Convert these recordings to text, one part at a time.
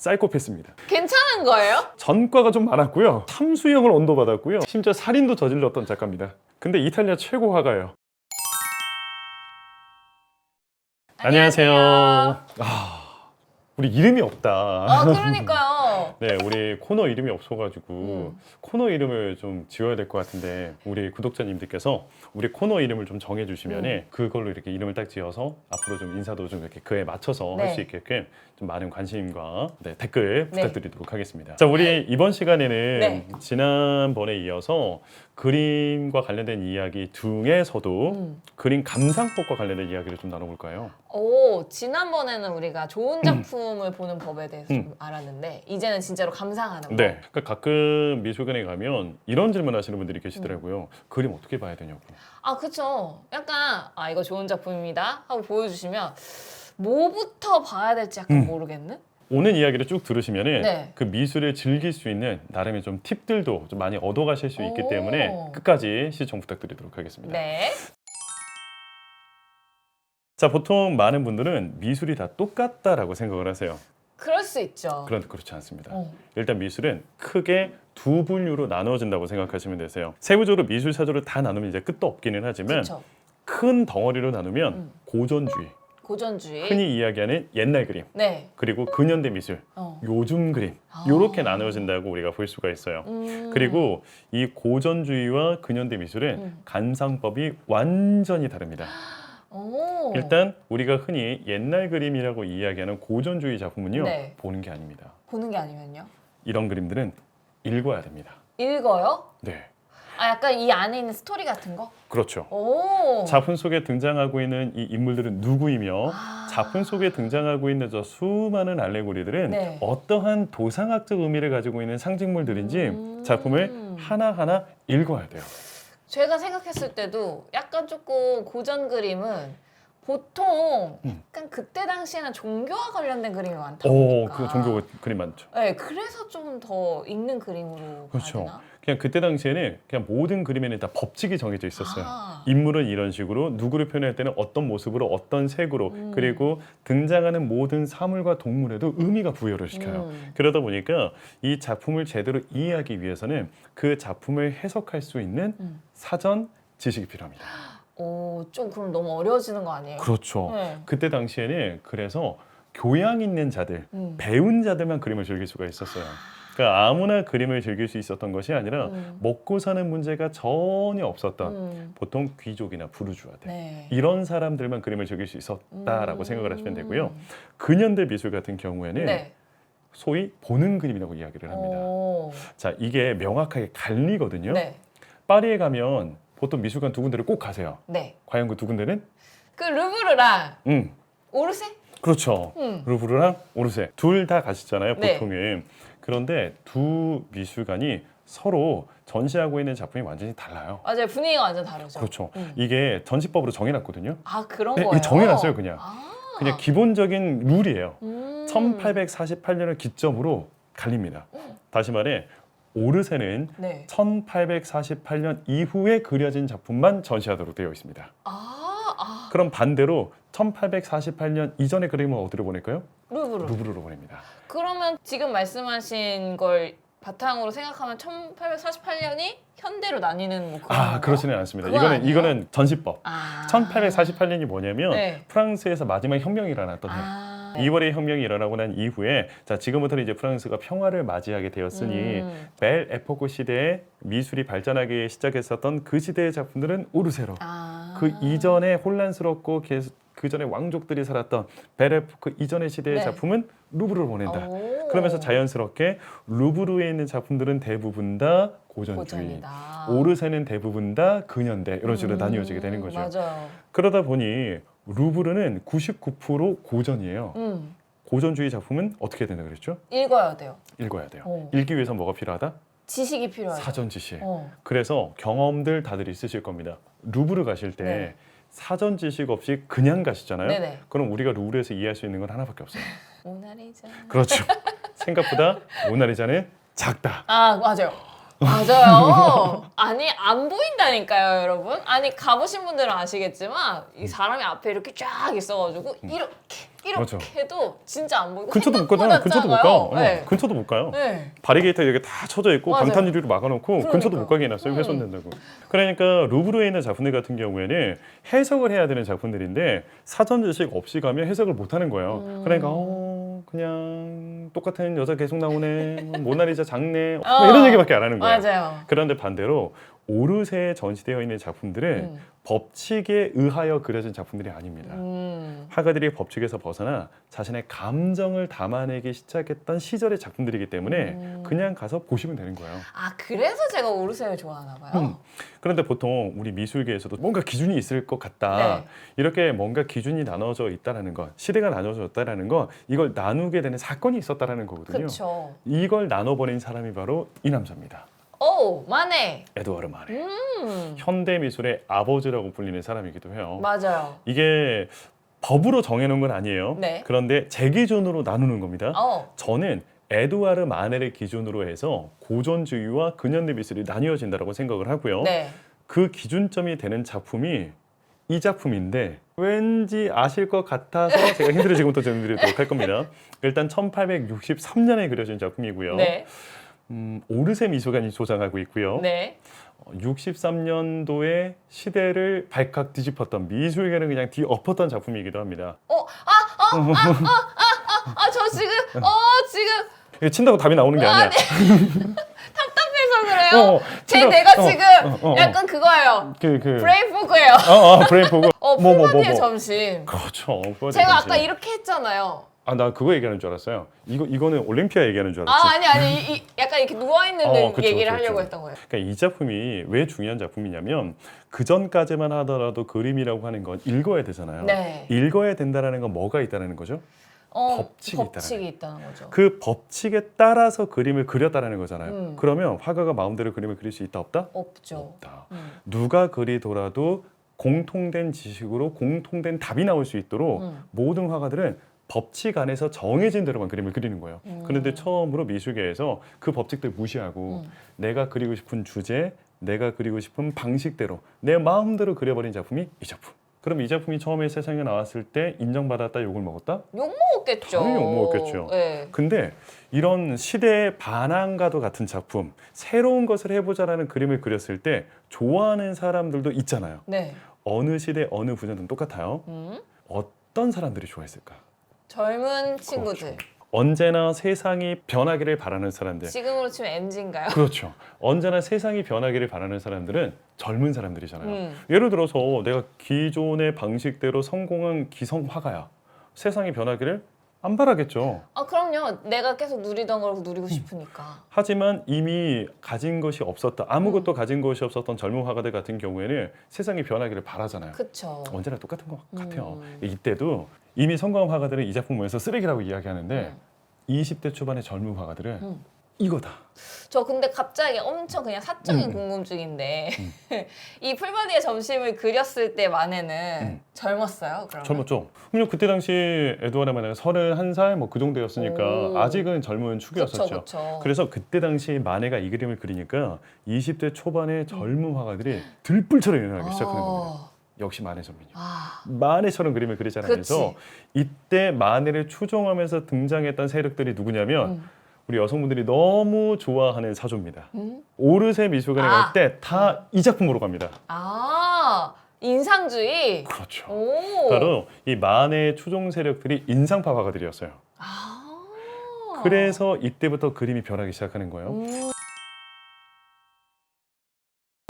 사이코패스입니다. 괜찮은 거예요? 전과가 좀 많았고요. 탐수형을 언도받았고요. 심지어 살인도 저질렀던 작가입니다. 근데 이탈리아 최고 화가예요. 안녕하세요. 아, 우리 이름이 없다. 아 그러니까요. 네, 우리 코너 이름이 없어가지고 음. 코너 이름을 좀 지어야 될 것 같은데 우리 구독자님들께서 우리 코너 이름을 좀 정해주시면 음. 그걸로 이렇게 이름을 딱 지어서 앞으로 좀 인사도 좀 이렇게 그에 맞춰서 할 네. 수 있게끔 좀 많은 관심과 네, 댓글 네. 부탁드리도록 하겠습니다. 자, 우리 이번 시간에는 네. 지난번에 이어서 그림과 관련된 이야기 중에서도 음. 그림 감상법과 관련된 이야기를 좀 나눠볼까요? 오 지난번에는 우리가 좋은 작품을 보는 법에 대해서 음. 좀 알았는데 이제는 진짜로 감상하는 거. 네. 그러니까 가끔 미술관에 가면 이런 질문 하시는 분들이 계시더라고요. 그림 어떻게 봐야 되냐고. 아 그쵸. 약간 아 이거 좋은 작품입니다 하고 보여주시면 뭐부터 봐야 될지 약간 음. 모르겠는. 오늘 이야기를 쭉 들으시면은 네. 그 미술을 즐길 수 있는 나름의 좀 팁들도 좀 많이 얻어가실 수 있기 오. 때문에 끝까지 시청 부탁드리도록 하겠습니다. 네. 자, 보통 많은 분들은 미술이 다 똑같다라고 생각을 하세요. 그럴 수 있죠. 그런데 그렇지 않습니다. 어. 일단 미술은 크게 두 분류로 나누어진다고 생각하시면 되세요. 세부적으로 미술 사조를 다 나누면 이제 끝도 없기는 하지만 그쵸. 큰 덩어리로 나누면 음. 고전주의, 고전주의. 흔히 이야기하는 옛날 그림, 네. 그리고 근현대 미술, 어. 요즘 그림 아. 이렇게 나누어진다고 우리가 볼 수가 있어요. 음. 그리고 이 고전주의와 근현대 미술은 음. 감상법이 완전히 다릅니다. 오. 일단 우리가 흔히 옛날 그림이라고 이야기하는 고전주의 작품은요 네. 보는 게 아닙니다. 보는 게 아니면요. 이런 그림들은 읽어야 됩니다. 읽어요? 네, 아 약간 이 안에 있는 스토리 같은 거? 그렇죠. 오. 작품 속에 등장하고 있는 이 인물들은 누구이며 아. 작품 속에 등장하고 있는 저 수많은 알레고리들은 네. 어떠한 도상학적 의미를 가지고 있는 상징물들인지 음. 작품을 하나하나 읽어야 돼요. 제가 생각했을 때도 약간 조금 고전 그림은 보통 음. 약간 그때 당시에는 종교와 관련된 그림이 많다 오, 보니까 그 종교 그림 많죠. 네, 그래서 좀 더 읽는 그림으로 그렇죠. 봐야 되나? 그냥 그때 당시에는 그냥 모든 그림에는 다 법칙이 정해져 있었어요. 아. 인물은 이런 식으로 누구를 표현할 때는 어떤 모습으로 어떤 색으로 음. 그리고 등장하는 모든 사물과 동물에도 의미가 부여를 시켜요. 음. 그러다 보니까 이 작품을 제대로 이해하기 위해서는 그 작품을 해석할 수 있는 음. 사전 지식이 필요합니다. 오, 좀 그럼 너무 어려워지는 거 아니에요? 그렇죠. 네. 그때 당시에는 그래서 교양 있는 자들, 음. 배운 자들만 그림을 즐길 수가 있었어요. 그러니까 아무나 그림을 즐길 수 있었던 것이 아니라 음. 먹고 사는 문제가 전혀 없었던 음. 보통 귀족이나 부르주아들 네. 이런 사람들만 그림을 즐길 수 있었다라고 음. 생각을 하시면 되고요. 근현대 미술 같은 경우에는 네. 소위 보는 그림이라고 이야기를 합니다. 오. 자, 이게 명확하게 갈리거든요. 네. 파리에 가면 보통 미술관 두 군데를 꼭 가세요. 네. 과연 그 두 군데는? 그 루브르랑 음, 오르세? 그렇죠. 음. 루브르랑 오르세 둘 다 가시잖아요, 네. 보통은. 그런데 두 미술관이 서로 전시하고 있는 작품이 완전히 달라요. 맞아요. 분위기가 완전 다르죠. 그렇죠. 음. 이게 전시법으로 정해놨거든요. 아 그런 네, 거예요? 정해놨어요, 그냥. 아. 그냥 기본적인 룰이에요. 음. 1848년을 기점으로 갈립니다. 다시 말해 오르세는 네. 1848년 이후에 그려진 작품만 전시하도록 되어 있습니다. 아, 아 그럼 반대로 1848년 이전의 그림은 어디로 보낼까요? 루브르. 루브르로 보냅니다. 그러면 지금 말씀하신 걸 바탕으로 생각하면 1848년이 현대로 나뉘는 뭐 그런 아? 그렇지는 않습니다. 그건 이거는 아니에요? 이거는 전시법. 아. 1848년이 뭐냐면 네. 프랑스에서 마지막 혁명이 일어났던 해. 아. 2월의 혁명이 일어나고 난 이후에 자 지금부터는 이제 프랑스가 평화를 맞이하게 되었으니 음. 벨 에포크 시대에 미술이 발전하기 시작했었던 그 시대의 작품들은 오르세로 아. 그 이전에 혼란스럽고 계속 그 전에 왕족들이 살았던 벨 에포크 이전의 시대의 네. 작품은 루브르로 보낸다. 오. 그러면서 자연스럽게 루브르에 있는 작품들은 대부분 다 고전주의, 고전이다. 오르세는 대부분 다 근현대 이런 식으로 음, 나뉘어지게 되는 거죠. 맞아요. 그러다 보니 루브르는 99% 고전이에요. 음. 고전주의 작품은 어떻게 된다 그랬죠? 읽어야 돼요. 읽어야 돼요. 어. 읽기 위해서 뭐가 필요하다? 지식이 필요하죠. 사전 지식. 어. 그래서 경험들 다들 있으실 겁니다. 루브르 가실 때 네. 사전 지식 없이 그냥 가시잖아요. 네네. 그럼 우리가 루브르에서 이해할 수 있는 건 하나밖에 없어요. 모나리자. 그렇죠. 생각보다 모나리자는 작다. 아 맞아요. 맞아요. 아니 안 보인다니까요, 여러분. 아니 가보신 분들은 아시겠지만 이 사람이 앞에 이렇게 쫙 있어가지고 이렇게 이렇게 맞아. 해도 진짜 안 보이고 근처도 못 가잖아. 근처도 못. 가. 어, 네. 근처도 못 가요. 네. 바리게이트 이렇게 다 쳐져 있고 맞아요. 방탄 유리로 막아놓고 그러니까. 근처도 못 가게 해놨어요. 음. 훼손된다고. 그러니까 루브르에 있는 작품들 같은 경우에는 해석을 해야 되는 작품들인데 사전 지식 없이 가면 해석을 못 하는 거예요. 음. 그러니까 어, 그냥 똑같은 여자 계속 나오네. 뭐 모나리자 작네. 뭐 어. 이런 얘기밖에 안 하는 거예요. 맞아요. 그런데 반대로 오르세에 전시되어 있는 작품들은 음. 법칙에 의하여 그려진 작품들이 아닙니다. 음. 화가들이 법칙에서 벗어나 자신의 감정을 담아내기 시작했던 시절의 작품들이기 때문에 음. 그냥 가서 보시면 되는 거예요. 아 그래서 제가 오르세를 좋아하나 봐요. 음. 그런데 보통 우리 미술계에서도 뭔가 기준이 있을 것 같다. 네. 이렇게 뭔가 기준이 나눠져 있다라는 것, 시대가 나눠져 있다라는 것, 이걸 나누게 되는 사건이 있었다라는 거거든요. 그렇죠. 이걸 나눠버린 사람이 바로 이 남자입니다. 오 만에. 에드워드 마네. 음. 현대 미술의 아버지라고 불리는 사람이기도 해요. 맞아요. 이게 법으로 정해놓은 건 아니에요. 네. 그런데 제 기준으로 나누는 겁니다. 어. 저는 에드와르 마넬을 기준으로 해서 고전주의와 근현대 미술이 나뉘어진다고 생각을 하고요. 네. 그 기준점이 되는 작품이 이 작품인데 왠지 아실 것 같아서 제가 힌트를 지금부터 전해드리도록 할 겁니다. 일단 1863년에 그려진 작품이고요. 네. 음, 오르세 미술관이 조장하고 있고요. 네. 63년도에 시대를 발칵 뒤집었던 미술계를 그냥 뒤엎었던 작품이기도 합니다. 어. 아저 지금 어 지금 이게 친다고 답이 나오는 게 아니야. 답답해서 그래요. 어, 어, 제 친다- 내가 어, 지금 어, 어, 어. 약간 그거예요. 그, 그. 브레인포그예요. 어, 어, 브레인 보고. 어 뭐, 뭐, 뭐, 뭐. 점심. 그렇죠. 그거 제가. 아까 이렇게 했잖아요. 아, 나 그거 얘기하는 줄 알았어요. 이거 이거는 올림피아 얘기하는 줄아 알았지. 아니 아니 이, 이- 약간 이렇게 누워 있는 어, 그쵸, 얘기를 그쵸, 하려고 그쵸. 했던 거예요. 그러니까 이 작품이 왜 중요한 작품이냐면 그 전까지만 하더라도 그림이라고 하는 건 읽어야 되잖아요. 네. 읽어야 된다라는 건 뭐가 있다라는 거죠? 어, 법칙이 법칙이 있다는 거죠. 그 법칙에 따라서 그림을 그렸다라는 거잖아요. 음. 그러면 화가가 마음대로 그림을 그릴 수 있다 없다? 없죠. 없다. 음. 누가 그리더라도 공통된 지식으로 공통된 답이 나올 수 있도록 음. 모든 화가들은 법칙 안에서 정해진 대로만 그림을 그리는 거예요. 음. 그런데 처음으로 미술계에서 그 법칙들 무시하고 음. 내가 그리고 싶은 주제, 내가 그리고 싶은 방식대로 내 마음대로 그려버린 작품이 이 작품. 그럼 이 작품이 처음에 세상에 나왔을 때 인정받았다, 욕을 먹었다? 욕 먹었겠죠. 당연히 욕 먹었겠죠. 네. 근데 이런 시대의 반항과도 같은 작품, 새로운 것을 해보자라는 그림을 그렸을 때 좋아하는 사람들도 있잖아요. 네. 어느 시대, 어느 분야든 똑같아요. 음. 어떤 사람들이 좋아했을까? 젊은 친구들. 그렇죠. 언제나 세상이 변하기를 바라는 사람들. 지금으로 치면 MZ인가요? 그렇죠. 언제나 세상이 변하기를 바라는 사람들은 젊은 사람들이잖아요. 음. 예를 들어서 내가 기존의 방식대로 성공한 기성 화가야. 세상이 변하기를 안 바라겠죠. 아 그럼요. 내가 계속 누리던 걸 누리고 음. 싶으니까. 하지만 이미 가진 것이 없었다. 아무것도 가진 것이 없었던 젊은 화가들 같은 경우에는 세상이 변하기를 바라잖아요. 그쵸. 언제나 똑같은 것 같아요. 음. 이때도 이미 성공한 화가들은 이 작품 보면서 쓰레기라고 이야기하는데 음. 20대 초반의 젊은 화가들은 음. 이거다. 저 근데 갑자기 엄청 그냥 사적인 음. 궁금증인데 이 풀바디의 점심을 그렸을 때 만에는 음. 젊었어요? 그러면? 젊었죠. 그냥 그때 당시 에드와드 마네가 31살 뭐 그 정도였으니까 오. 아직은 젊은 축이었었죠. 그쵸. 그래서 그때 당시 마네가 이 그림을 그리니까 20대 초반의 젊은 화가들이 들불처럼 일어나기 시작하는 겁니다. 어. 역시 마네 선민이. 아, 마네처럼 그림을 그리자면서 이때 마네를 추종하면서 등장했던 세력들이 누구냐면 음. 우리 여성분들이 너무 좋아하는 사조입니다. 음? 오르세 미술관에 아. 갈 때 다 이 작품 보러 갑니다. 아 인상주의. 그렇죠. 오. 바로 이 마네 추종 세력들이 인상파 화가들이었어요. 아. 그래서 이때부터 그림이 변하기 시작하는 거예요. 음.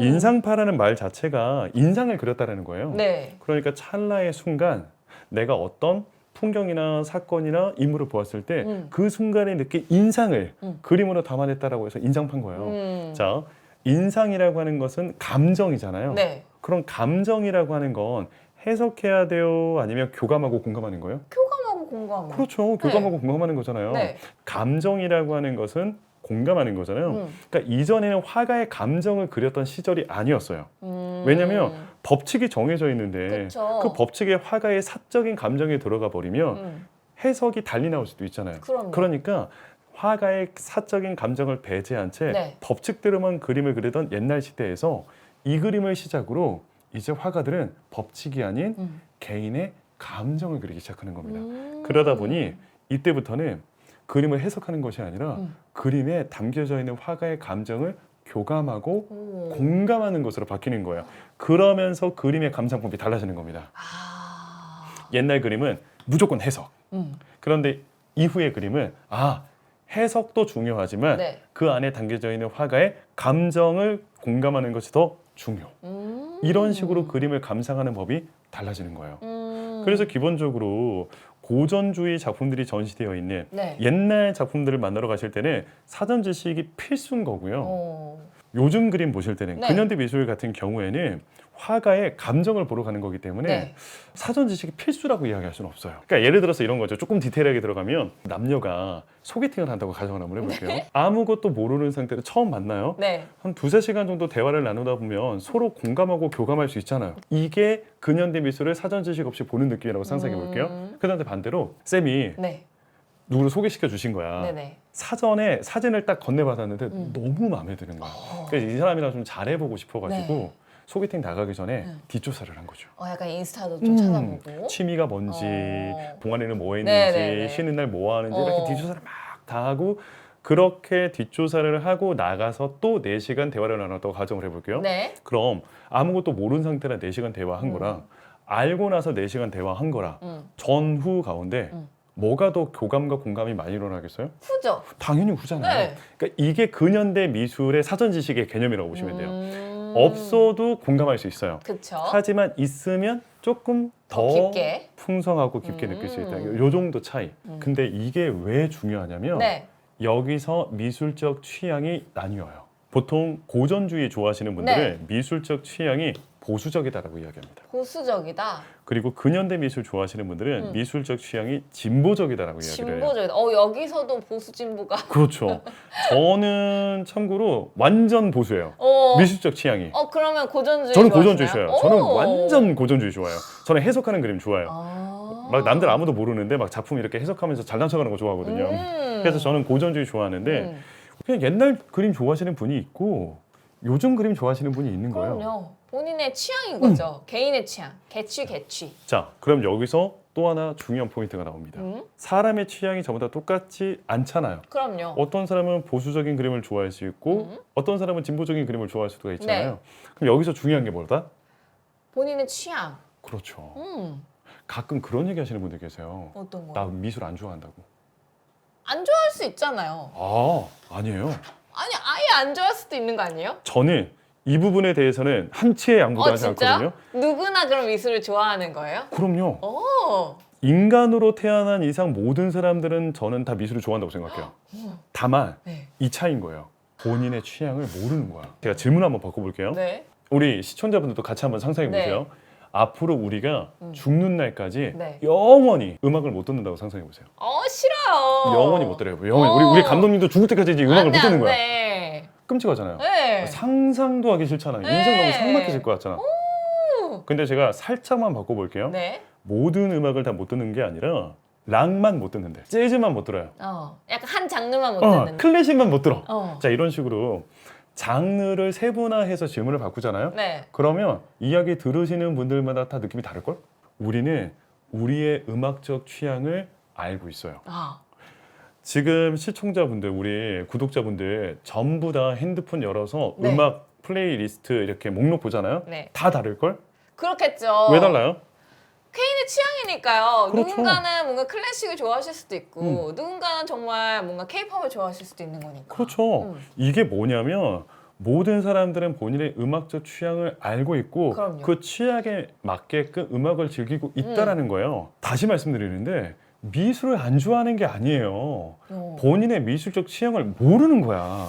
인상파라는 말 자체가 인상을 그렸다라는 거예요. 네. 그러니까 찰나의 순간 내가 어떤 풍경이나 사건이나 인물을 보았을 때 음. 그 순간에 느낀 인상을 음. 그림으로 담아냈다라고 해서 인상판 거예요. 음. 자, 인상이라고 하는 것은 감정이잖아요. 네. 그럼 감정이라고 하는 건 해석해야 돼요? 아니면 교감하고 공감하는 거예요? 교감하고 공감하고. 그렇죠. 교감하고 공감하는 거잖아요. 네. 감정이라고 하는 것은 공감하는 거잖아요. 음. 그러니까 이전에는 화가의 감정을 그렸던 시절이 아니었어요. 음. 왜냐면 법칙이 정해져 있는데 그쵸. 그 법칙에 화가의 사적인 감정이 들어가 버리면 음. 해석이 달리 나올 수도 있잖아요. 그럼요. 그러니까 화가의 사적인 감정을 배제한 채 네. 법칙대로만 그림을 그리던 옛날 시대에서 이 그림을 시작으로 이제 화가들은 법칙이 아닌 음. 개인의 감정을 그리기 시작하는 겁니다. 음. 그러다 보니 이때부터는 그림을 해석하는 것이 아니라 음. 그림에 담겨져 있는 화가의 감정을 교감하고 오. 공감하는 것으로 바뀌는 거예요. 그러면서 그림의 감상법이 달라지는 겁니다. 아. 옛날 그림은 무조건 해석. 음. 그런데 이후의 그림은 아 해석도 중요하지만 네. 그 안에 담겨져 있는 화가의 감정을 공감하는 것이 더 중요. 음. 이런 식으로 그림을 감상하는 법이 달라지는 거예요. 음. 그래서 기본적으로 고전주의 작품들이 전시되어 있는 네. 옛날 작품들을 만나러 가실 때는 사전 지식이 필수인 거고요. 어. 요즘 그림 보실 때는 네. 근현대 미술 같은 경우에는 화가의 감정을 보러 가는 거기 때문에 네. 사전 지식이 필수라고 이야기할 수는 없어요. 그러니까 예를 들어서 이런 거죠. 조금 디테일하게 들어가면 남녀가 소개팅을 한다고 가정을 한번 해볼게요. 아무것도 모르는 상태로 처음 만나요. 네. 한 두세 시간 정도 대화를 나누다 보면 서로 공감하고 교감할 수 있잖아요. 이게 근현대 미술을 사전 지식 없이 보는 느낌이라고 상상해 볼게요. 음. 그런데 반대로 쌤이 네. 누구를 소개시켜 주신 거야. 네네. 사전에 사진을 딱 건네받았는데 음. 너무 마음에 드는 거야. 어. 그래서 이 사람이랑 좀 잘해보고 싶어가지고 네. 소개팅 나가기 전에 네. 뒷조사를 한 거죠. 어, 약간 인스타도 좀 음, 찾아보고. 취미가 뭔지, 어. 동안에는 뭐 했는지, 네, 네, 네. 쉬는 날 뭐 하는지 어. 이렇게 뒷조사를 막 다 하고 그렇게 뒷조사를 하고 나가서 또 4시간 대화를 나눴다고 가정을 해볼게요. 네. 그럼 아무것도 모르는 상태라 4시간 대화한 음. 거랑 알고 나서 4시간 대화한 거랑 음. 전후 가운데 음. 뭐가 더 교감과 공감이 많이 일어나겠어요? 후죠. 당연히 후잖아요. 네. 그러니까 이게 근현대 미술의 사전 지식의 개념이라고 보시면 돼요. 음. 없어도 공감할 수 있어요. 그쵸. 하지만 있으면 조금 더 깊게. 풍성하고 깊게 음. 느낄 수 있다. 요 정도 차이. 음. 근데 이게 왜 중요하냐면 네. 여기서 미술적 취향이 나뉘어요. 보통 고전주의 좋아하시는 분들은 미술적 취향이 보수적이다라고 이야기합니다. 보수적이다. 그리고 근현대 미술 좋아하시는 분들은 음. 미술적 취향이 진보적이다라고 이야기를 해요. 진보적이다. 어 여기서도 보수 진보가. 그렇죠. 저는 참고로 완전 보수예요. 어. 미술적 취향이. 어 그러면 고전주의. 저는? 고전주의 좋아해요. 저는 오. 완전 고전주의 좋아해요. 저는 해석하는 그림 좋아해요. 아. 막 남들 아무도 모르는데 막 작품 이렇게 해석하면서 잘난 척하는 거 좋아하거든요. 음. 그래서 저는 고전주의 좋아하는데 음. 그냥 옛날 그림 좋아하시는 분이 있고 요즘 그림 좋아하시는 분이 있는 거예요. 그럼요. 본인의 취향인 거죠. 개인의 취향. 개취 개취. 자, 그럼 여기서 또 하나 중요한 포인트가 나옵니다. 음. 사람의 취향이 전부 다 똑같지 않잖아요. 그럼요. 어떤 사람은 보수적인 그림을 좋아할 수 있고 음. 어떤 사람은 진보적인 그림을 좋아할 수가 있잖아요. 네. 그럼 여기서 중요한 게 뭐다? 본인의 취향. 그렇죠. 음. 가끔 그런 얘기 하시는 분들 계세요. 어떤 거? 나 미술 안 좋아한다고. 안 좋아할 수 있잖아요. 아, 아니에요. 아니 아예 안 좋아할 수도 있는 거 아니에요? 저는 이 부분에 대해서는 한치의 양보도 어 하지? 않거든요. 누구나 그럼 미술을 좋아하는 거예요? 그럼요. 오. 인간으로 태어난 이상 모든 사람들은 저는 다 미술을 좋아한다고 생각해요. 다만 네. 이 차인 거예요. 본인의 취향을 모르는 거야. 제가 질문 한번 바꿔볼게요. 네. 우리 시청자분들도 같이 한번 상상해 네. 보세요. 앞으로 우리가 음. 죽는 날까지 네. 영원히 음악을 못 듣는다고 상상해 보세요. 어 싫어요. 영원히 못 들어요. 영원히. 어. 우리 우리 감독님도 죽을 때까지 이제 음악을 안 돼, 못 듣는 안 거야. 돼. 끔찍하잖아요. 네. 상상도 하기 싫잖아요. 인생 네. 너무 삭막해질 것 같잖아. 근데 제가 살짝만 바꿔볼게요. 네. 모든 음악을 다 못 듣는 게 아니라 락만 못 듣는데 재즈만 못 들어요. 어. 약간 한 장르만 못 어, 듣는. 클래식만 못 들어. 어. 자 이런 식으로 장르를 세분화해서 질문을 바꾸잖아요. 네. 그러면 이야기 들으시는 분들마다 다 느낌이 다를 걸? 우리는 우리의 음악적 취향을 알고 있어요. 아. 지금 시청자분들, 우리 구독자분들 전부 다 핸드폰 열어서 네. 음악 플레이리스트 이렇게 목록 보잖아요. 네. 다 다를 걸? 그렇겠죠. 왜 달라요? 개인의 취향이니까요. 그렇죠. 음. 누군가는 뭔가 클래식을 좋아하실 수도 있고, 누군가는 정말 뭔가 케이팝을 좋아하실 수도 있는 거니까. 그렇죠. 음. 이게 뭐냐면 모든 사람들은 본인의 음악적 취향을 알고 있고 그럼요. 그 취향에 맞게끔 음악을 즐기고 있다라는 거예요. 다시 말씀드리는데 미술을 안 좋아하는 게 아니에요. 어. 본인의 미술적 취향을 모르는 거야.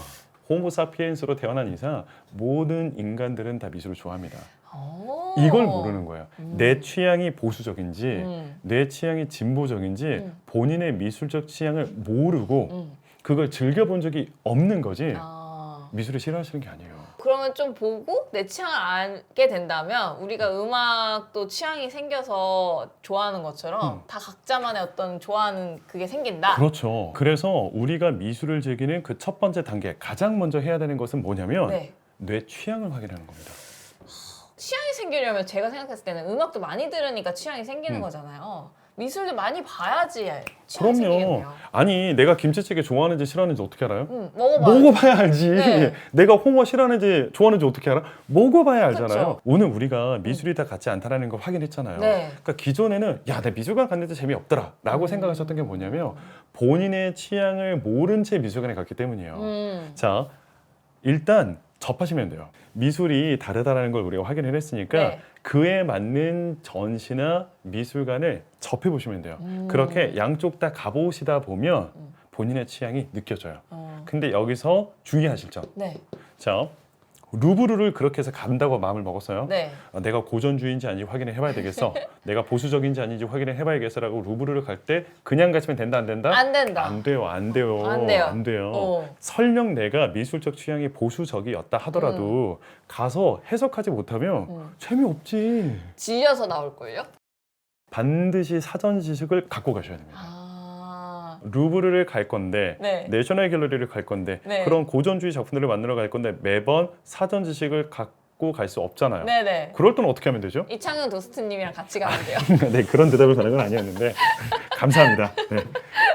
호모 사피엔스로 태어난 이상 모든 인간들은 다 미술을 좋아합니다. 오. 이걸 모르는 거예요. 음. 내 취향이 보수적인지 음. 내 취향이 진보적인지 음. 본인의 미술적 취향을 모르고 음. 그걸 즐겨본 적이 없는 거지 아. 미술을 싫어하시는 게 아니에요. 그러면 좀 보고 내 취향을 알게 된다면 우리가 음악도 취향이 생겨서 좋아하는 것처럼 음. 다 각자만의 어떤 좋아하는 그게 생긴다. 그렇죠. 그래서 우리가 미술을 즐기는 그 첫 번째 단계 가장 먼저 해야 되는 것은 뭐냐면 네. 내 취향을 확인하는 겁니다. 취향이 생기려면 제가 생각했을 때는 음악도 많이 들으니까 취향이 생기는 음. 거잖아요. 미술도 많이 봐야지 그럼요. 생기겠네요. 아니 내가 김치찌개 좋아하는지 싫어하는지 어떻게 알아요? 음, 먹어봐. 먹어봐야 알지. 네. 내가 홍어 싫어하는지 좋아하는지 어떻게 알아? 먹어봐야 알잖아요. 그쵸. 오늘 우리가 미술이 다 같지 않다라는 걸 확인했잖아요. 네. 그러니까 기존에는 야, 내 미술관 갔는데 재미없더라라고 음. 생각하셨던 게 뭐냐면 본인의 취향을 모른 채 미술관에 갔기 때문이에요. 음. 자, 일단 접하시면 돼요. 미술이 다르다라는 걸 우리가 확인을 했으니까 네. 그에 맞는 전시나 미술관을 접해 보시면 돼요. 음. 그렇게 양쪽 다 가보시다 보면 음. 본인의 취향이 느껴져요. 어. 근데 여기서 주의하실 점. 네. 자, 루브르를 그렇게 해서 간다고 마음을 먹었어요. 네. 아, 내가 고전주의인지 아닌지 확인을 해봐야 되겠어. 내가 보수적인지 아닌지 확인을 해봐야겠어라고 루브르를 갈 때 그냥 가시면 된다 안 된다? 안 된다. 안 돼요, 안 돼요, 안 돼요. 안 돼요. 어. 설령 내가 미술적 취향이 보수적이었다 하더라도 가서 해석하지 못하면 음. 재미없지. 질려서 나올 걸요? 반드시 사전 지식을 갖고 가셔야 됩니다. 아. 루브르를 갈 건데 네. 내셔널 갤러리를 갈 건데 네. 그런 고전주의 작품들을 만들어 갈 건데 매번 사전 지식을 갖고 갈 수 없잖아요. 네네. 그럴 때는 어떻게 하면 되죠? 이창현 도스트님이랑 같이 가면 돼요. 네 그런 대답을 받는 건 아니었는데 감사합니다. 네.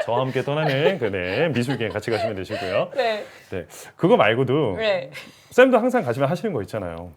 저와 함께 떠나는 그 네, 미술기행 같이 가시면 되시고요. 네. 그거 말고도 네. 쌤도 항상 가시면 하시는 거 있잖아요.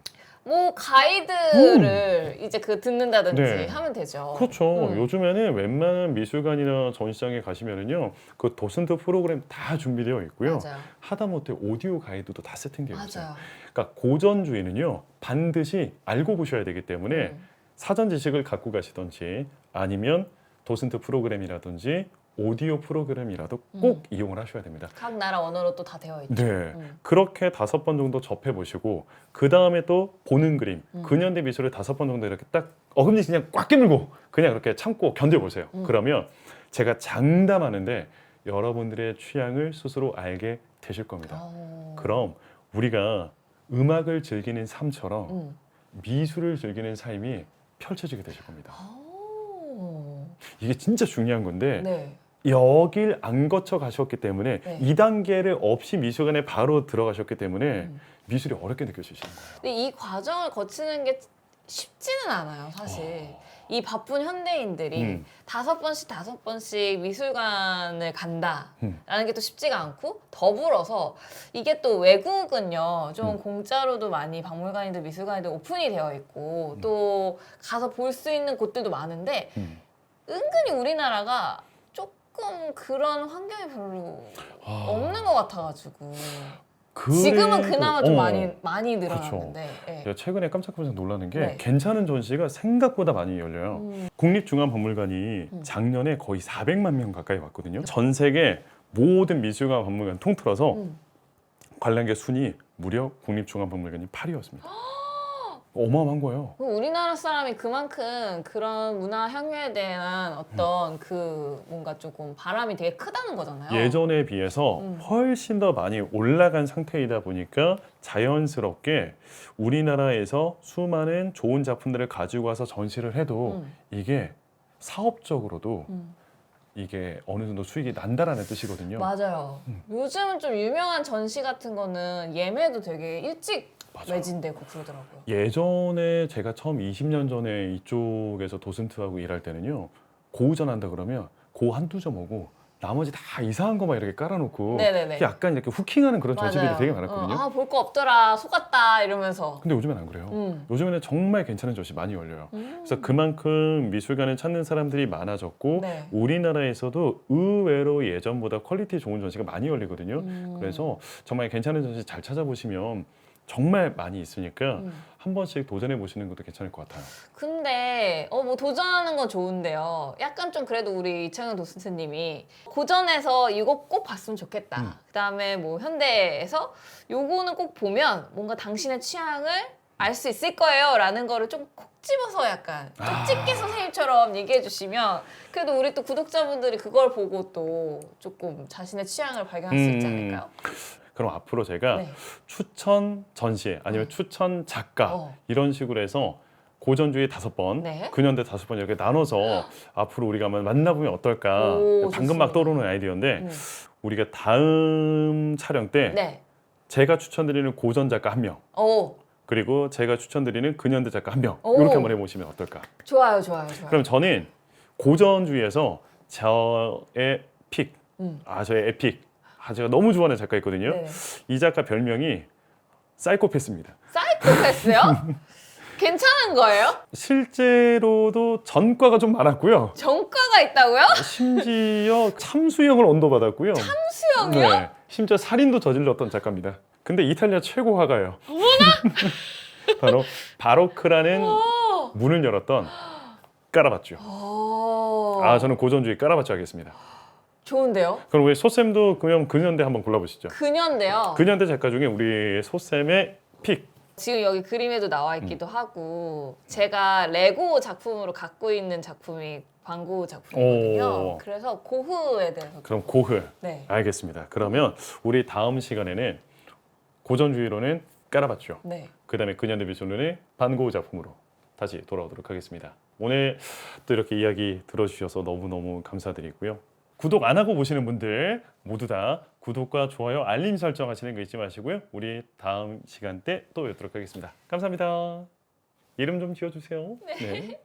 뭐 가이드를 이제 그 듣는다든지 네. 하면 되죠. 그렇죠. 음. 요즘에는 웬만한 미술관이나 전시장에 가시면은요, 그 도슨트 프로그램 다 준비되어 있고요. 맞아요. 하다못해 오디오 가이드도 다 세팅되어 있어요. 맞아요. 그러니까 고전주의는요 반드시 알고 보셔야 되기 때문에 음. 사전 지식을 갖고 가시던지 아니면 도슨트 프로그램이라든지 오디오 프로그램이라도 꼭 이용을 하셔야 됩니다. 각 나라 언어로 또 다 되어 있죠. 네. 음. 그렇게 다섯 번 정도 접해 보시고 그 다음에 또 보는 그림 음. 근현대 미술을 다섯 번 정도 이렇게 딱 어금니 그냥 꽉 깨물고 그냥 그렇게 참고 견뎌 보세요. 음. 그러면 제가 장담하는데 여러분들의 취향을 스스로 알게 되실 겁니다. 어. 그럼 우리가 음악을 즐기는 삶처럼 음. 미술을 즐기는 삶이 펼쳐지게 되실 겁니다. 오. 이게 진짜 중요한 건데 네. 여길 안 거쳐 가셨기 때문에 네. 이 2단계를 없이 미술관에 바로 들어가셨기 때문에 음. 미술이 어렵게 느껴지시는 거예요. 근데 이 과정을 거치는 게 쉽지는 않아요, 사실. 이 바쁜 현대인들이 음. 다섯 번씩 다섯 번씩 미술관을 간다라는 음. 게 또 쉽지가 않고 더불어서 이게 또 외국은요 좀 음. 공짜로도 많이 박물관이든 미술관이든 오픈이 되어 있고 음. 또 가서 볼 수 있는 곳들도 많은데 음. 은근히 우리나라가 조금 그런 환경이 별로 아, 없는 것 같아가지고 그래도- 지금은 그나마 좀 어. 많이 많이 늘어났는데 예. 제가 최근에 깜짝깜짝 놀라는 게 네. 괜찮은 전시가 생각보다 많이 열려요. 음. 국립중앙박물관이 음. 작년에 거의 400만 명 가까이 왔거든요. 전 세계 모든 미술관 박물관 통틀어서 음. 관람객 순위 무려 국립중앙박물관이 8위였습니다. 어마어마한 거예요. 그럼 우리나라 사람이 그만큼 그런 문화 향유에 대한 어떤 그 뭔가 조금 바람이 되게 크다는 거잖아요. 예전에 비해서 음. 훨씬 더 많이 올라간 상태이다 보니까 자연스럽게 우리나라에서 수많은 좋은 작품들을 가지고 와서 전시를 해도 음, 이게 사업적으로도 음. 이게 어느 정도 수익이 난다라는 뜻이거든요. 맞아요. 음. 요즘은 좀 유명한 전시 같은 거는 예매도 되게 일찍 맞아요. 매진되고 그러더라고요. 예전에 제가 처음 20년 전에 이쪽에서 도슨트하고 일할 때는요. 고우전 한다 그러면 고 한두 점 오고 나머지 다 이상한 거만 이렇게 깔아놓고 네네네. 약간 이렇게 후킹하는 그런 전시들이 맞아요. 되게 많았거든요. 어, 아, 볼 거 없더라. 속았다. 이러면서. 근데 요즘엔 안 그래요. 음. 요즘에는 정말 괜찮은 전시 많이 열려요. 음. 그래서 그만큼 미술관을 찾는 사람들이 많아졌고 네. 우리나라에서도 의외로 예전보다 퀄리티 좋은 전시가 많이 열리거든요. 음. 그래서 정말 괜찮은 전시 잘 찾아보시면 정말 많이 있으니까 음. 한 번씩 도전해 보시는 것도 괜찮을 것 같아요. 근데 어 뭐 도전하는 건 좋은데요. 약간 좀 그래도 우리 이창현 도슨트님이 고전에서 이거 꼭 봤으면 좋겠다. 음. 그다음에 뭐 현대에서 요거는 꼭 보면 뭔가 당신의 취향을 알 수 있을 거예요라는 거를 좀 콕 집어서 약간 아. 쪽집게 선생님처럼 얘기해 주시면 그래도 우리 또 구독자분들이 그걸 보고 또 조금 자신의 취향을 발견할 수 있지 음. 않을까요? 그럼 앞으로 제가 네. 추천 전시 아니면 어. 추천 작가 어. 이런 식으로 해서 고전주의 다섯 번, 네. 근현대 다섯 번 이렇게 나눠서 앞으로 우리가 한번 만나보면 어떨까? 오, 방금 막 좋습니다. 떠오르는 아이디어인데 음. 우리가 다음 촬영 때 네. 제가 추천드리는 고전 작가 한 명, 오. 그리고 제가 추천드리는 근현대 작가 한 명 오. 이렇게 한번 해보시면 어떨까? 좋아요, 좋아요, 좋아요. 그럼 저는 고전주의에서 저의 픽, 음. 아 저의 에픽, 아 제가 너무 좋아하는 작가 있거든요. 네네. 이 작가 별명이 사이코패스입니다. 사이코패스요? 괜찮은 거예요? 실제로도 전과가 좀 많았고요. 전과가 있다고요? 심지어 참수형을 언도받았고요. 수영이요? 네, 심지어 살인도 저질렀던 작가입니다. 근데 이탈리아 최고 화가예요. 바로 바로크라는 오. 문을 열었던 까라바죠. 오. 아 저는 고전주의 까라바죠 하겠습니다. 좋은데요? 그럼 우리 소쌤도 그냥 근현대 한번 골라보시죠. 근현대요. 근현대 작가 중에 우리 소쌤의 픽. 지금 여기 그림에도 나와 있기도 음. 하고 제가 레고 작품으로 갖고 있는 작품이 광고 작품이거든요. 오. 그래서 고흐에 대해서 그럼 고흐. 네. 알겠습니다. 그러면 우리 다음 시간에는 고전주의로는 까라바죠. 네. 그다음에 근현대 미술론의 반고흐 작품으로 다시 돌아오도록 하겠습니다. 오늘 또 이렇게 이야기 들어주셔서 너무너무 감사드리고요. 구독 안 하고 보시는 분들 모두 다 구독과 좋아요, 알림 설정 하시는 거 잊지 마시고요. 우리 다음 시간 때 또 뵙도록 하겠습니다. 감사합니다. 이름 좀 지어주세요. 네.